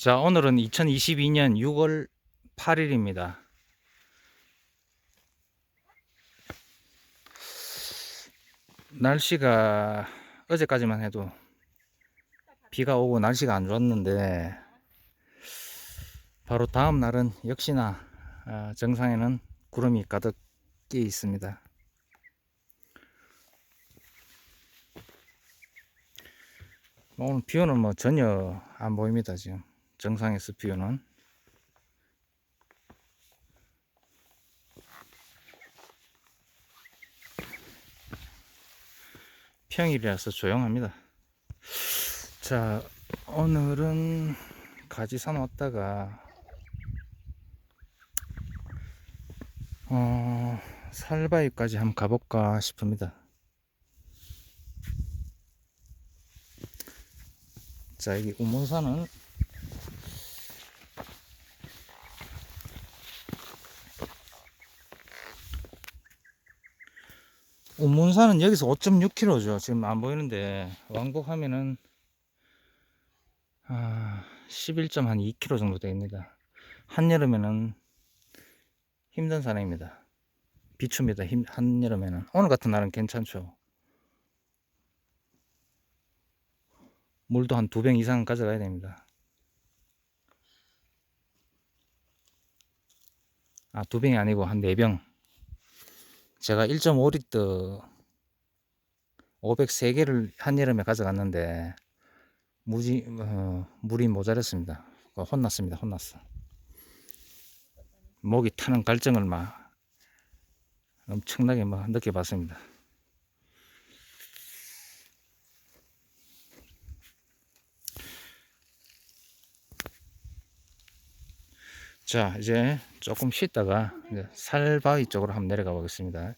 자, 오늘은 2022년 6월 8일입니다. 날씨가 어제까지만 해도 비가 오고 날씨가 안 좋았는데 바로 다음 날은 역시나 아, 정상에는 구름이 가득 끼 있습니다. 오늘 뷰는 뭐 전혀 안 보입니다 지금 정상에서 뷰는 평일이라서 조용합니다. 자 오늘은 가지산 왔다가 어 살바위까지 한번 가볼까 싶습니다. 자, 여기 우문산은 우문산은 여기서 5.6km죠. 지금 안 보이는데 왕복하면은 아, 11.2km 정도 됩니다. 한여름에는 힘든 산행입니다. 비춥니다. 힘, 한여름에는 오늘 같은 날은 괜찮죠. 물도 한 두 병 이상 가져가야 됩니다. 아, 두 병이 아니고 한 네 병. 제가 1.5리터 503개를 한여름에 가져갔는데 무지, 어, 물이 모자랐습니다. 그거 혼났습니다. 혼났어. 목이 타는 갈증을 막 엄청나게 막 느껴봤습니다. 자, 이제 조금 쉬다가 이제 살바위 쪽으로 한번 내려가 보겠습니다.